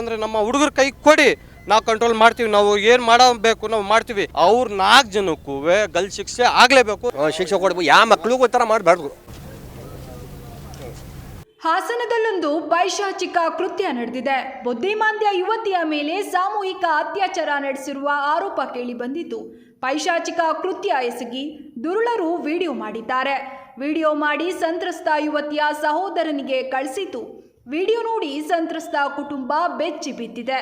ಇಲ್ಲಾಂದ್ರೆ ನಮ್ಮ ಹುಡುಗರ ಕೈ ಕೊಡಿ. ನಾವು ಕಂಟ್ರೋಲ್ ಮಾಡ್ತೀವಿ. ನಾವು ಏನು ಮಾಡಬೇಕು ನಾವು ಮಾಡ್ತೀವಿ. ಅವ್ರ ನಾಲ್ಕು ಜನಕ್ಕೂ ಗಲ್ ಶಿಕ್ಷೆ ಆಗಲೇಬೇಕು. ಶಿಕ್ಷೆ ಕೊಡ್ಬೇಕು. ಯಾವ ಮಕ್ಳಿಗೂ ಈ ಥರ ಮಾಡಬಾರ್ದು. ಹಾಸನದಲ್ಲೊಂದು ಪೈಶಾಚಿಕ ಕೃತ್ಯ ನಡೆದಿದೆ. ಬುದ್ಧಿಮಾಂದ್ಯ ಯುವತಿಯ ಮೇಲೆ ಸಾಮೂಹಿಕ ಅತ್ಯಾಚಾರ ನಡೆಸಿರುವ ಆರೋಪ ಕೇಳಿ ಬಂದಿತ್ತು ಪೈಶಾಚಿಕ ಕೃತ್ಯ ಎಸಗಿ ದುರುಳರು ವಿಡಿಯೋ ಮಾಡಿದ್ದಾರೆ. ವಿಡಿಯೋ ಮಾಡಿ ಸಂತ್ರಸ್ತ ಯುವತಿಯ ಸಹೋದರನಿಗೆ ಕಳಿಸಿತು ವಿಡಿಯೋ ನೋಡಿ ಸಂತ್ರಸ್ತ ಕುಟುಂಬ ಬೆಚ್ಚಿ ಬಿದ್ದಿದೆ.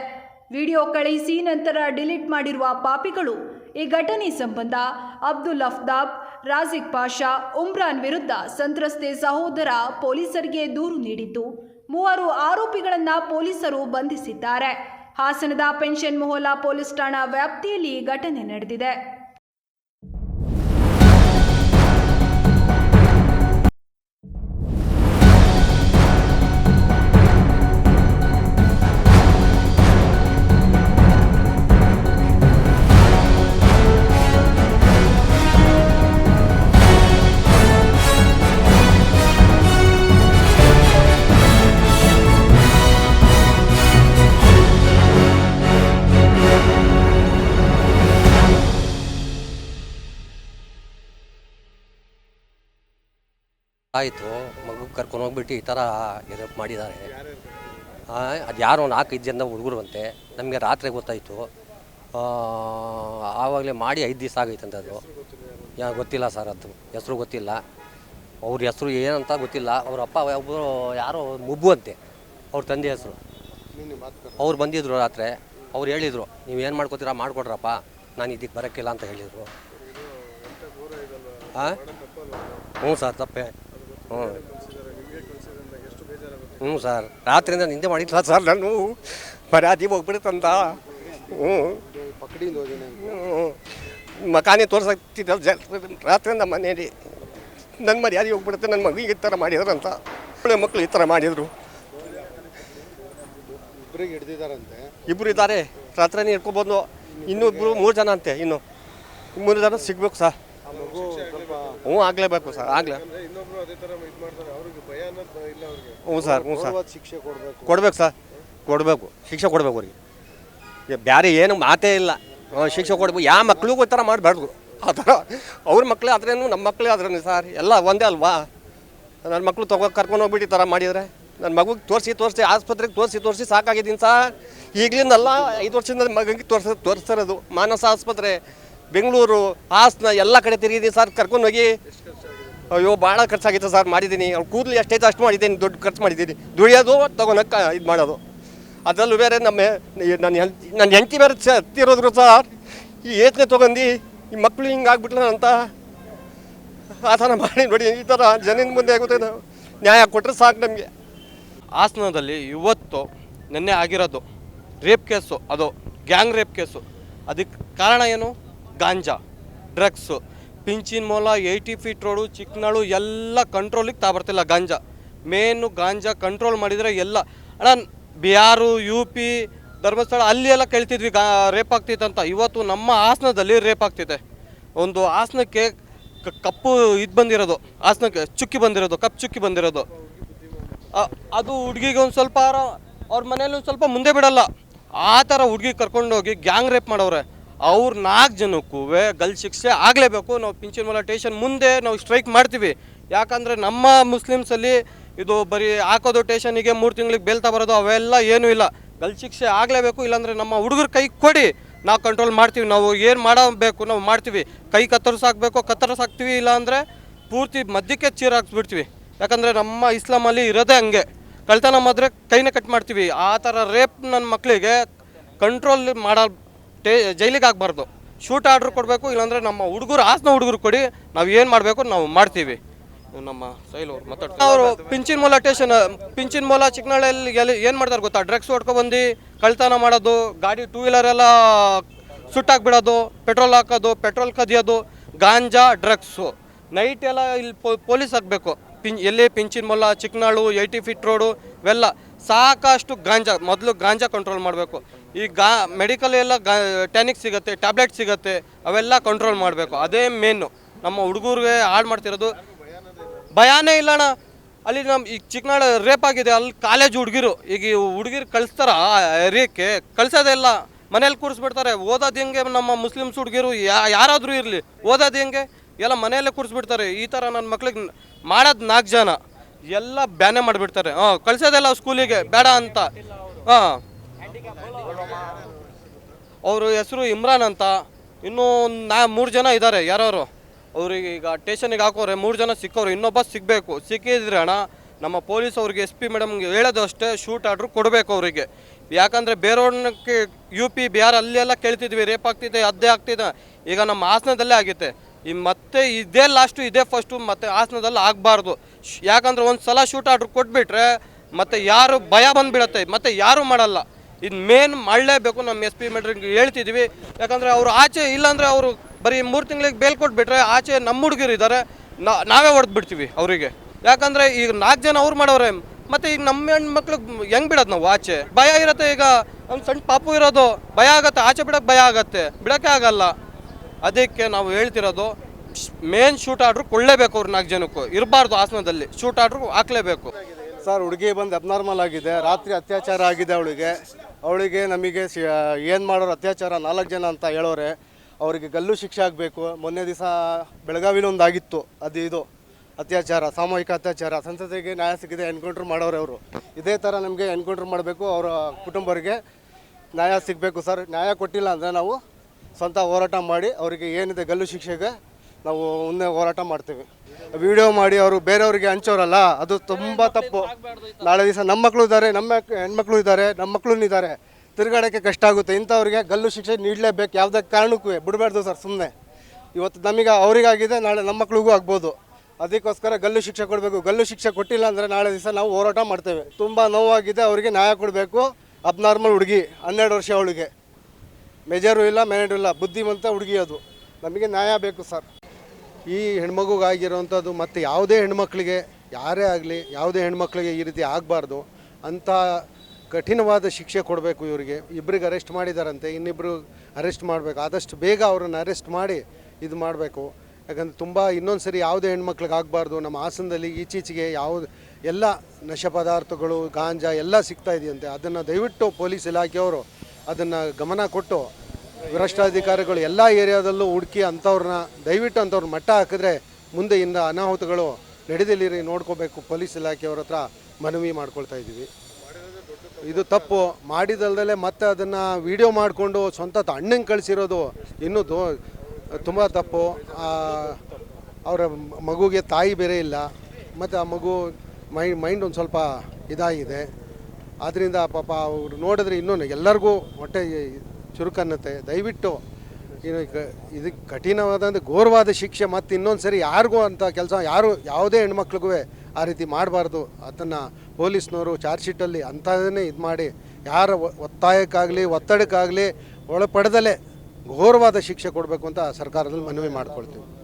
ವಿಡಿಯೋ ಕಳುಹಿಸಿ ನಂತರ ಡಿಲೀಟ್ ಮಾಡಿರುವ ಪಾಪಿಗಳು. ಈ ಘಟನೆ ಸಂಬಂಧ ಅಬ್ದುಲ್ ಅಫ್ತಾಬ್ ರಾಜಿಕ್ ಪಾಷಾ, ಉಮ್ರಾನ್ ವಿರುದ್ಧ ಸಂತ್ರಸ್ತೆ ಸಹೋದರ ಪೊಲೀಸರಿಗೆ ದೂರು ನೀಡಿದ್ದು, ಮೂವರು ಆರೋಪಿಗಳನ್ನು ಪೊಲೀಸರು ಬಂಧಿಸಿದ್ದಾರೆ. ಹಾಸನದ ಪೆನ್ಷನ್ ಮೊಹಲ್ಲಾ ಪೊಲೀಸ್ ಠಾಣಾ ವ್ಯಾಪ್ತಿಯಲ್ಲಿ ಘಟನೆ ನಡೆದಿದೆ. ಆಯಿತು, ಮಗು ಕರ್ಕೊಂಡು ಹೋಗ್ಬಿಟ್ಟು ಈ ಥರ ರೇಪ್ ಮಾಡಿದ್ದಾರೆ. ಅದು ಯಾರೋ ನಾಲ್ಕೈದು ಜನ ಹುಡುಗರು ಅಂತೆ ನಮಗೆ ರಾತ್ರಿ ಗೊತ್ತಾಯಿತು. ಆವಾಗಲೇ ಮಾಡಿ ಐದು ದಿವಸ ಆಗೈತಂತೆ ಅದು. ಯಾ, ಗೊತ್ತಿಲ್ಲ ಸರ್ ಅದು, ಹೆಸರು ಗೊತ್ತಿಲ್ಲ. ಅವ್ರ ಹೆಸರು ಏನಂತ ಗೊತ್ತಿಲ್ಲ. ಅವ್ರ ಅಪ್ಪ ಒಬ್ಬರು ಯಾರೋ ಮುಬ್ಬು ಅಂತೆ, ಅವ್ರ ತಂದೆ ಹೆಸರು. ಅವ್ರು ಬಂದಿದ್ರು ರಾತ್ರಿ, ಅವ್ರು ಹೇಳಿದರು, ನೀವು ಏನು ಮಾಡ್ಕೋತೀರಾ, ಮಾಡಿಕೊಡ್ರಪ್ಪ, ನಾನು ಇದಕ್ಕೆ ಬರೋಕ್ಕಿಲ್ಲ ಅಂತ ಹೇಳಿದರು. ಹಾಂ ಹ್ಞೂ ಸರ್, ತಪ್ಪೆ. ಹ್ಞೂ ಹ್ಞೂ ಸರ್. ರಾತ್ರಿಯಿಂದ ನಿಂದೆ ಮಾಡಿಲ್ಲ ಸರ್ ನಾನು? ಪರಾದಿ ಹೋಗ್ಬಿಡುತ್ತಂತ. ಹ್ಞೂ ಹ್ಞೂ ಮಕಾನೇ ತೋರ್ಸಕ್ತಿದ್ದ ಜ ರಾತ್ರಿಯಿಂದ ಮನೇಲಿ ನನ್ನ ಮರ್ಯಾದೆ ಹೋಗ್ಬಿಡುತ್ತೆ? ನನ್ನ ಮಗುಗೆ ಈ ಥರ ಮಾಡಿದ್ರು ಅಂತ ಒಳ್ಳೆ ಮಕ್ಕಳು ಈ ಥರ ಮಾಡಿದರು. ಇಬ್ಬರಿಗೆ ಇಬ್ಬರು ಇದ್ದಾರೆ ರಾತ್ರಿನೇ ಇನ್ನೂ ಇಬ್ರು ಮೂರು ಜನ ಅಂತೆ ಇನ್ನು. ಮೂರು ಜನ ಸಿಗ್ಬೇಕು ಸರ್. ಹ್ಞೂ ಆಗಲೇಬೇಕು ಸರ್. ಆಗಲೇ. ಅದೇ ತರ ಇದು ಮಾಡ್ತಾರೆ. ಅವ್ರಿಗೆ ಭಯ ಅನ್ನೋದು ಇಲ್ಲ ಅವ್ರಿಗೆ. ಹ್ಞೂ ಸರ್ ಹ್ಞೂ ಸರ್. ಶಿಕ್ಷೆ ಕೊಡಬೇಕು. ಕೊಡ್ಬೇಕು ಸರ್. ಕೊಡಬೇಕು. ಶಿಕ್ಷೆ ಕೊಡ್ಬೇಕು ಅವ್ರಿಗೆ. ಬ್ಯಾರೆ ಬೇರೆ ಏನು ಮಾತೇ ಇಲ್ಲ. ಹ್ಞೂ, ಶಿಕ್ಷೆ ಕೊಡ್ಬೇಕು. ಯಾವ ಮಕ್ಳಿಗೂ ಈ ಥರ ಮಾಡಬಾರ್ದು ಆ ಥರ ಅವ್ರ ಮಕ್ಳು ಆದ್ರೇನು ನಮ್ಮ ಮಕ್ಳು ಆದ್ರೇನು ಸರ್? ಎಲ್ಲ ಒಂದೇ ಅಲ್ವಾ? ನನ್ನ ಮಕ್ಕಳು ತಗೋ ಕರ್ಕೊಂಡು ಹೋಗ್ಬಿಟ್ಟು ಈ ಥರ ಮಾಡಿದರೆ. ನನ್ನ ಮಗುಗೆ ತೋರಿಸಿ ತೋರಿಸಿ ಆಸ್ಪತ್ರೆಗೆ ತೋರಿಸಿ ತೋರಿಸಿ ಸಾಕಾಗಿದ್ದೀನಿ ಸರ್. ಈಗಲಿಂದಲ್ಲ ಐದು ವರ್ಷದಿಂದ ಮಗನಿಗೆ ತೋರಿಸ ತೋರಿಸ್ತಿರೋದು ಮಾನಸ ಆಸ್ಪತ್ರೆ ಬೆಂಗಳೂರು ಹಾಸನ ಎಲ್ಲ ಕಡೆ ತಿರುಗಿದ್ದೀನಿ ಸರ್. ಕರ್ಕೊಂಡು ಹೋಗಿ. ಅಯ್ಯೋ ಭಾಳ ಖರ್ಚಾಗಿತ್ತು ಸರ್ ಮಾಡಿದ್ದೀನಿ ಅವ್ರು ಕೂದಲು ಎಷ್ಟೈತೆ ಅಷ್ಟು ಮಾಡಿದ್ದೀನಿ ದುಡ್ಡು ಖರ್ಚು ಮಾಡಿದ್ದೀನಿ ದುಡಿಯೋದು ತೊಗೊಳಕ್ಕೆ ಇದು ಮಾಡೋದು. ಅದರಲ್ಲೂ ಬೇರೆ ನಮ್ಮ ನನ್ನ ಹೆಂಡ್ತಿ ನನ್ನ ಹೆಂಡತಿ ಬೇರೆ ಸತ್ತಿರೋದ್ರು ಸರ್, ಈ ಏತನೆ ತೊಗೊಂಡು ಈ ಮಕ್ಕಳು ಹಿಂಗೆ ಆಗ್ಬಿಟ್ಲ ಅಂತ ಆ ಥರ ಮಾಡಿ ನೋಡಿ, ಈ ಥರ ಜನಿನ ಮುಂದೆ ಆಗುತ್ತೆ ನ್ಯಾಯ ಕೊಟ್ಟರೆ ಸಾಕು ನಮಗೆ. ಹಾಸನದಲ್ಲಿ ಇವತ್ತು ನೆನ್ನೆ ಆಗಿರೋದು ರೇಪ್ ಕೇಸು, ಅದು ಗ್ಯಾಂಗ್ ರೇಪ್ ಕೇಸು. ಅದಕ್ಕೆ ಕಾರಣ ಏನು? ಗಾಂಜಾ, ಡ್ರಗ್ಸು. ಪಿಂಚಿನ ಮೂಲ, ಏಯ್ಟಿ ಫೀಟ್ ರೋಡು ಚಿಕ್ಕನಾಳು ಎಲ್ಲ ಕಂಟ್ರೋಲಿಗೆ ತಾ ಬರ್ತಿಲ್ಲ ಗಾಂಜಾ. ಮೇನು ಗಾಂಜಾ ಕಂಟ್ರೋಲ್ ಮಾಡಿದರೆ ಎಲ್ಲ. ಅಣ್ಣ, ಬಿಹಾರು ಯು ಪಿ ಧರ್ಮಸ್ಥಳ ಅಲ್ಲಿ ಎಲ್ಲ ಕೇಳ್ತಿದ್ವಿ ಗಾ ರೇಪ್ ಅಂತ. ಇವತ್ತು ನಮ್ಮ ಹಾಸನದಲ್ಲಿ ರೇಪ್ ಆಗ್ತಿದೆ. ಒಂದು ಹಾಸನಕ್ಕೆ ಕ- ಕಪ್ಪು ಇದು ಬಂದಿರೋದು. ಹಾಸನಕ್ಕೆ ಚುಕ್ಕಿ ಬಂದಿರೋದು ಕಪ್ಪು ಚುಕ್ಕಿ ಬಂದಿರೋದು. ಅದು ಹುಡುಗಿಗೆ ಒಂದು ಸ್ವಲ್ಪ ಅವ್ರ ಮನೇಲಿ ಒಂದು ಸ್ವಲ್ಪ ಮುಂದೆ ಬಿಡಲ್ಲ. ಆ ಥರ ಹುಡುಗಿ ಕರ್ಕೊಂಡೋಗಿ ಗ್ಯಾಂಗ್ ರೇಪ್ ಮಾಡವ್ರೆ. ಅವ್ರ ನಾಲ್ಕು ಜನಕ್ಕೂ ಗಲ್ ಶಿಕ್ಷೆ ಆಗಲೇಬೇಕು. ನಾವು ಪಿಂಚಿನ ಟೇಷನ್ ಮುಂದೆ ನಾವು ಸ್ಟ್ರೈಕ್ ಮಾಡ್ತೀವಿ. ಯಾಕಂದರೆ ನಮ್ಮ ಮುಸ್ಲಿಮ್ಸಲ್ಲಿ ಇದು ಬರೀ ಹಾಕೋದು ಟೇಷನಿಗೆ ಮೂರು ತಿಂಗಳಿಗೆ ಬೇಲ್ತಾ ಬರೋದು ಅವೆಲ್ಲ ಏನೂ ಇಲ್ಲ. ಗಲ್ ಶಿಕ್ಷೆ ಆಗಲೇಬೇಕು, ಇಲ್ಲಾಂದರೆ ನಮ್ಮ ಹುಡುಗರು ಕೈ ಕೊಡಿ. ನಾವು ಕಂಟ್ರೋಲ್ ಮಾಡ್ತೀವಿ. ನಾವು ಏನು ಮಾಡಬೇಕು ನಾವು ಮಾಡ್ತೀವಿ. ಕೈ ಕತ್ತರಿಸಾಕ್ಬೇಕು ಕತ್ತರಿಸಾಕ್ತೀವಿ ಇಲ್ಲಾಂದರೆ ಪೂರ್ತಿ ಮಧ್ಯಕ್ಕೆ ಚೀರ ಹಾಕ್ಸ್ಬಿಡ್ತೀವಿ. ಯಾಕಂದರೆ ನಮ್ಮ ಇಸ್ಲಾಮಲ್ಲಿ ಇರೋದೇ ಹಂಗೆ. ಕಳ್ತನ ಮಾಡಿದ್ರೆ ಕೈನೇ ಕಟ್ ಮಾಡ್ತೀವಿ. ಆ ಥರ ರೇಪ್ ನನ್ನ ಮಕ್ಕಳಿಗೆ ಕಂಟ್ರೋಲ್ ಮಾಡೋ ಟೇ ಜೈಲಿಗೆ ಆಗಬಾರ್ದು. ಶೂಟ್ ಆರ್ಡ್ರ್ ಕೊಡಬೇಕು ಇಲ್ಲಾಂದರೆ ನಮ್ಮ ಹುಡುಗರು ಆಸನ ಹುಡುಗರು ಕೊಡಿ ನಾವು ಏನು ಮಾಡಬೇಕು ನಾವು ಮಾಡ್ತೀವಿ. ನಮ್ಮ ಸೈಲ್ ಅವ್ರು ಮಾತಾಡ್ತಾರೆ ಅವರು ಪಿಂಚಿನ ಮೂಲ ಟೇಷನ್ ಪಿಂಚಿನ ಮೂಲ ಚಿಕ್ಕನಹಳ್ಳಿಯಲ್ಲಿ ಎಲ್ಲಿ ಏನು ಮಾಡ್ತಾರೆ ಗೊತ್ತಾ? ಡ್ರಗ್ಸ್ ಹೊಡ್ಕೊಬಂದು ಕಳ್ತನ ಮಾಡೋದು ಗಾಡಿ ಟೂ ವೀಲರ್ ಎಲ್ಲ ಸುಟ್ಟಾಕ್ಬಿಡೋದು ಪೆಟ್ರೋಲ್ ಹಾಕೋದು ಪೆಟ್ರೋಲ್ ಕದಿಯೋದು ಗಾಂಜಾ ಡ್ರಗ್ಸು. ನೈಟ್ ಎಲ್ಲ ಇಲ್ಲಿ ಪೊಲೀಸ್ ಹಾಕಬೇಕು. ಪಿನ್ ಎಲ್ಲಿ ಪಿಂಚಿನ ಮೊಲ್ಲ ಚಿಕ್ಕನಾಳು ಏಯ್ಟಿ ಫೀಟ್ ರೋಡು ಇವೆಲ್ಲ ಸಾಕಷ್ಟು ಗಾಂಜಾ ಮೊದಲು ಗಾಂಜಾ ಕಂಟ್ರೋಲ್ ಮಾಡಬೇಕು. ಈ ಗಾ ಮೆಡಿಕಲ್ ಎಲ್ಲ ಗಾ ಟ್ಯಾನಿಕ್ ಸಿಗುತ್ತೆ ಟ್ಯಾಬ್ಲೆಟ್ ಸಿಗುತ್ತೆ, ಅವೆಲ್ಲ ಕಂಟ್ರೋಲ್ ಮಾಡಬೇಕು. ಅದೇ ಮೇನು ನಮ್ಮ ಹುಡುಗರಿಗೆ ಹಾಳು ಮಾಡ್ತಿರೋದು. ಭಯಾನೇ ಇಲ್ಲಣ್ಣ ಅಲ್ಲಿ ನಮ್ಮ ಈಗ ಚಿಕ್ಕನಾಳ ರೇಪ್ ಆಗಿದೆ. ಅಲ್ಲಿ ಕಾಲೇಜ್ ಹುಡುಗಿರು. ಈಗ ಹುಡುಗಿರು ಕಳಿಸ್ತಾರ ಏರಿಯಕ್ಕೆ ಕಳ್ಸೋದೇ ಇಲ್ಲ. ಮನೇಲಿ ಕೂರಿಸ್ಬಿಡ್ತಾರೆ. ಓದೋದು ಹೆಂಗೆ ನಮ್ಮ ಮುಸ್ಲಿಮ್ಸ್ ಹುಡುಗಿರು? ಯಾ, ಯಾರಾದರೂ ಇರಲಿ. ಓದೋದು ಹೆಂಗೆ? ಎಲ್ಲ ಮನೆಯಲ್ಲೇ ಕೂರಿಸ್ಬಿಡ್ತಾರೆ. ಈ ಥರ ನನ್ನ ಮಕ್ಳಿಗೆ ಮಾಡೋದು ನಾಲ್ಕು ಜನ. ಎಲ್ಲ ಬ್ಯಾನೆ ಮಾಡಿಬಿಡ್ತಾರೆ. ಹಾಂ ಕಳ್ಸೋದೆಲ್ಲ ಸ್ಕೂಲಿಗೆ. ಬೇಡ ಅಂತ. ಹಾಂ. ಅವ್ರ ಹೆಸರು ಇಮ್ರಾನ್ ಅಂತ. ಇನ್ನೂ ನಾ ಮೂರು ಜನ ಇದ್ದಾರೆ ಯಾರು ಅವ್ರಿಗೆ ಈಗ ಟೇಷನಿಗೆ ಹಾಕೋರೆ, ಮೂರು ಜನ ಸಿಕ್ಕವ್ರು, ಇನ್ನೊಬ್ಬ ಸಿಗಬೇಕು. ಸಿಕ್ಕಿದ್ರೆ ಅಣ್ಣ, ನಮ್ಮ ಪೊಲೀಸ್ ಅವ್ರಿಗೆ ಎಸ್ ಪಿ ಮೇಡಮ್ಗೆ ಹೇಳೋದು ಅಷ್ಟೇ ಶೂಟ್ ಆರ್ಡ್ರ್ ಕೊಡಬೇಕು ಅವರಿಗೆ. ಯಾಕಂದರೆ ಬೇರೆಯವ್ರನ್ನಕ್ಕೆ ಯು ಪಿ ಬಿಹಾರ್ ಅಲ್ಲೆಲ್ಲ ಕೇಳ್ತಿದ್ವಿ ರೇಪ್ ಆಗ್ತಿದೆ, ಅದೇ ಆಗ್ತಿದೆ. ಈಗ ನಮ್ಮ ಹಾಸನದಲ್ಲೇ ಆಗುತ್ತೆ ಈ ಮತ್ತೆ ಇದೇ ಲಾಸ್ಟು ಇದೇ ಫಸ್ಟು ಮತ್ತೆ ಹಾಸನದಲ್ಲಿ ಆಗಬಾರ್ದು. ಯಾಕಂದ್ರೆ ಒಂದು ಸಲ ಶೂಟ್ ಆರ್ಡ್ರ್ ಕೊಟ್ಬಿಟ್ರೆ ಮತ್ತೆ ಯಾರು ಭಯ ಬಂದುಬಿಡತ್ತೆ, ಮತ್ತೆ ಯಾರು ಮಾಡಲ್ಲ. ಇದು ಮೇನ್ ಮಾಡಲೇಬೇಕು ನಮ್ಮ ಎಸ್ ಪಿ ಮೇಡ್ರಿಗೆ ಹೇಳ್ತಿದ್ವಿ. ಯಾಕಂದರೆ ಅವರು ಆಚೆ ಇಲ್ಲಾಂದರೆ ಅವರು ಬರೀ ಮೂರು ತಿಂಗಳಿಗೆ ಬೇಲ್ ಕೊಟ್ಬಿಟ್ರೆ ಆಚೆ ನಮ್ಮ ಹುಡುಗರು ಇದ್ದಾರೆ ನಾವೇ ಹೊಡೆದು ಬಿಡ್ತೀವಿ ಅವರಿಗೆ. ಯಾಕಂದರೆ ಈಗ ನಾಲ್ಕು ಜನ ಅವ್ರು ಮಾಡೋರೆ. ಮತ್ತು ಈಗ ನಮ್ಮ ಹೆಣ್ಣು ಹೆಣ್ಮಕ್ಳಿಗೆ ಹೆಂಗೆ ಬಿಡೋದು ನಾವು ಆಚೆ? ಭಯ ಇರುತ್ತೆ ಈಗ. ಒಂದು ಸಣ್ಣ ಪಾಪು ಇರೋದು ಭಯ ಆಗತ್ತೆ. ಆಚೆ ಬಿಡೋಕ್ಕೆ ಭಯ ಆಗತ್ತೆ. ಬಿಡೋಕ್ಕೆ ಆಗಲ್ಲ. ಅದಕ್ಕೆ ನಾವು ಹೇಳ್ತಿರೋದು ಮೇನ್ ಶೂಟ್ ಆರ್ಡ್ರು ಕೊಳ್ಳೇಬೇಕು ಅವ್ರು ನಾಲ್ಕು ಜನಕ್ಕೂ. ಇರಬಾರ್ದು ಆಸನದಲ್ಲಿ. Shoot order ಹಾಕ್ಲೇಬೇಕು. ಸರ್, ಹುಡುಗಿ ಬಂದು ಅಬ್ನಾರ್ಮಲ್ ಆಗಿದೆ. ರಾತ್ರಿ ಅತ್ಯಾಚಾರ ಆಗಿದೆ ಅವಳಿಗೆ. ಅವಳಿಗೆ ನಮಗೆ ಏನು ಮಾಡೋರು ಅತ್ಯಾಚಾರ ನಾಲ್ಕು ಜನ ಅಂತ ಹೇಳೋರೆ. ಅವರಿಗೆ ಗಲ್ಲು ಶಿಕ್ಷೆ ಆಗಬೇಕು. ಮೊನ್ನೆ ದಿವಸ ಬೆಳಗಾವಿಲಿ ಒಂದು ಆಗಿತ್ತು ಅದು ಇದು ಅತ್ಯಾಚಾರ, ಸಾಮೂಹಿಕ ಅತ್ಯಾಚಾರ. ಸಂಸದೆಗೆ ನ್ಯಾಯ ಸಿಕ್ಕಿದೆ ಎನ್ಕೌಂಟ್ರ್ ಮಾಡೋರು ಅವರು. ಇದೇ ಥರ ನಮಗೆ ಎನ್ಕೌಂಟ್ರ್ ಮಾಡಬೇಕು. ಅವರ ಕುಟುಂಬರಿಗೆ ನ್ಯಾಯ ಸಿಗಬೇಕು ಸರ್. ನ್ಯಾಯ ಕೊಟ್ಟಿಲ್ಲ ಅಂದರೆ ನಾವು ಸ್ವಂತ ಹೋರಾಟ ಮಾಡಿ ಅವರಿಗೆ ಏನಿದೆ ಗಲ್ಲು ಶಿಕ್ಷೆಗೆ ನಾವು ಮುಂದೆ ಹೋರಾಟ ಮಾಡ್ತೀವಿ. ವಿಡಿಯೋ ಮಾಡಿ ಅವರು ಬೇರೆಯವರಿಗೆ ಹಂಚೋರಲ್ಲ ಅದು ತುಂಬ ತಪ್ಪು. ನಾಳೆ ದಿವಸ ನಮ್ಮ ಮಕ್ಕಳು ಇದ್ದಾರೆ ನಮ್ಮ ಹೆಣ್ಮಕ್ಳು ಇದ್ದಾರೆ ನಮ್ಮ ಮಕ್ಕಳೂ ಇದ್ದಾರೆ. ತಿರುಗಾಡೋಕ್ಕೆ ಕಷ್ಟ ಆಗುತ್ತೆ. ಇಂಥವ್ರಿಗೆ ಗಲ್ಲು ಶಿಕ್ಷೆ ನೀಡಲೇಬೇಕು ಯಾವುದೇ ಕಾರಣಕ್ಕೂ. ಬಿಡಬಾರ್ದು ಸರ್ ಸುಮ್ಮನೆ ಇವತ್ತು ನಮಗೆ ಅವರಿಗಾಗಿದೆ ನಾಳೆ ನಮ್ಮ ಮಕ್ಳಿಗೂ ಆಗ್ಬೋದು. ಅದಕ್ಕೋಸ್ಕರ ಗಲ್ಲು ಶಿಕ್ಷೆ ಕೊಡಬೇಕು. ಗಲ್ಲು ಶಿಕ್ಷೆ ಕೊಟ್ಟಿಲ್ಲ ಅಂದರೆ ನಾಳೆ ದಿವಸ ನಾವು ಹೋರಾಟ ಮಾಡ್ತೇವೆ. ತುಂಬ ನೋವಾಗಿದೆ ಅವರಿಗೆ ನ್ಯಾಯ ಕೊಡಬೇಕು. ಅಬ್ನಾರ್ಮಲ್ ಹುಡುಗಿ ಹನ್ನೆರಡು ವರ್ಷ ಅವಳಿಗೆ. ಮೆಜರು ಇಲ್ಲ ಮ್ಯಾನೇಡು ಇಲ್ಲ ಬುದ್ಧಿವಂತ ಹುಡುಗಿ ಅದು. ನಮಗೆ ನ್ಯಾಯ ಬೇಕು ಸರ್. ಈ ಹೆಣ್ಮಗುಗಾಗಿರೋವಂಥದ್ದು ಮತ್ತು ಯಾವುದೇ ಹೆಣ್ಮಕ್ಳಿಗೆ, ಯಾರೇ ಆಗಲಿ, ಯಾವುದೇ ಹೆಣ್ಮಕ್ಳಿಗೆ ಈ ರೀತಿ ಆಗಬಾರ್ದು ಅಂಥ ಕಠಿಣವಾದ ಶಿಕ್ಷೆ ಕೊಡಬೇಕು ಇವರಿಗೆ. ಇಬ್ಬರಿಗೆ ಅರೆಸ್ಟ್ ಮಾಡಿದಾರಂತೆ ಇನ್ನಿಬ್ಬರು ಅರೆಸ್ಟ್ ಮಾಡಬೇಕು. ಆದಷ್ಟು ಬೇಗ ಅವ್ರನ್ನ ಅರೆಸ್ಟ್ ಮಾಡಿ ಇದು ಮಾಡಬೇಕು. ಯಾಕಂದ್ರೆ ತುಂಬ ಇನ್ನೊಂದು ಸರಿ ಯಾವುದೇ ಹೆಣ್ಮಕ್ಳಿಗೆ ಆಗಬಾರ್ದು. ನಮ್ಮ ಹಾಸನದಲ್ಲಿ ಈಚೀಚೆಗೆ ಯಾವುದು, ಎಲ್ಲ ನಶ ಪದಾರ್ಥಗಳು, ಗಾಂಜಾ ಎಲ್ಲ ಸಿಗ್ತಾ ಇದೆಯಂತೆ. ಅದನ್ನು ದಯವಿಟ್ಟು ಪೊಲೀಸ್ ಇಲಾಖೆಯವರು ಅದನ್ನು ಗಮನ ಕೊಟ್ಟು ಭ್ರಷ್ಟಾಧಿಕಾರಿಗಳು ಎಲ್ಲ ಏರಿಯಾದಲ್ಲೂ ಹುಡುಕಿ ಅಂಥವ್ರನ್ನ, ದಯವಿಟ್ಟು ಅಂಥವ್ರ ಮಟ್ಟ ಹಾಕಿದ್ರೆ ಮುಂದೆ ಇಂದ ಅನಾಹುತಗಳು ನಡೆದಿಲ್ಲಿರಿ, ನೋಡ್ಕೋಬೇಕು, ಪೊಲೀಸ್ ಇಲಾಖೆಯವ್ರ ಹತ್ರ ಮನವಿ ಮಾಡ್ಕೊಳ್ತಾ ಇದ್ದೀವಿ. ಇದು ತಪ್ಪು. ಮಾಡಿದಲ್ದಲೆ ಮತ್ತೆ ಅದನ್ನು ವಿಡಿಯೋ ಮಾಡಿಕೊಂಡು ಸ್ವಂತ ಅಣ್ಣಂಗೆ ಕಳಿಸಿರೋದು ಇನ್ನೂ ದೋ, ತುಂಬ ತಪ್ಪು. ಅವರ ಮಗುಗೆ ತಾಯಿ ಬೇರೆ ಇಲ್ಲ. ಮತ್ತು ಆ ಮಗು ಮೈ, ಮೈಂಡ್ ಒಂದು ಸ್ವಲ್ಪ ಇದಾಗಿದೆ. ಆದ್ದರಿಂದ ಪಾಪ ಅವರು ನೋಡಿದ್ರೆ ಇನ್ನೂ ಎಲ್ಲರಿಗೂ ಹೊಟ್ಟೆ ಚುರುಕನ್ನತ್ತೆ ದಯವಿಟ್ಟು ಕ- ಇದಕ್ಕೆ ಕಠಿಣವಾದಂಥ ಘೋರವಾದ ಶಿಕ್ಷೆ, ಮತ್ತು ಇನ್ನೊಂದು ಸರಿ ಯಾರಿಗೂ ಅಂತ ಕೆಲಸ, ಯಾರು ಯಾವುದೇ ಹೆಣ್ಮಕ್ಳಿಗೂ ಆ ರೀತಿ ಮಾಡಬಾರ್ದು. ಅದನ್ನು ಪೊಲೀಸ್ನವರು ಚಾರ್ಜ್ ಶೀಟಲ್ಲಿ ಅಂಥದನ್ನೇ ಇದು ಮಾಡಿ, ಯಾರ ಒತ್ತಾಯಕ್ಕಾಗಲಿ, ಒತ್ತಡಕ್ಕಾಗಲಿ ಒಳಪಡದಲ್ಲೇ ಘೋರವಾದ ಶಿಕ್ಷೆ ಕೊಡಬೇಕು ಅಂತ ಸರ್ಕಾರದಲ್ಲಿ ಮನವಿ ಮಾಡ್ಕೊಳ್ತೀವಿ.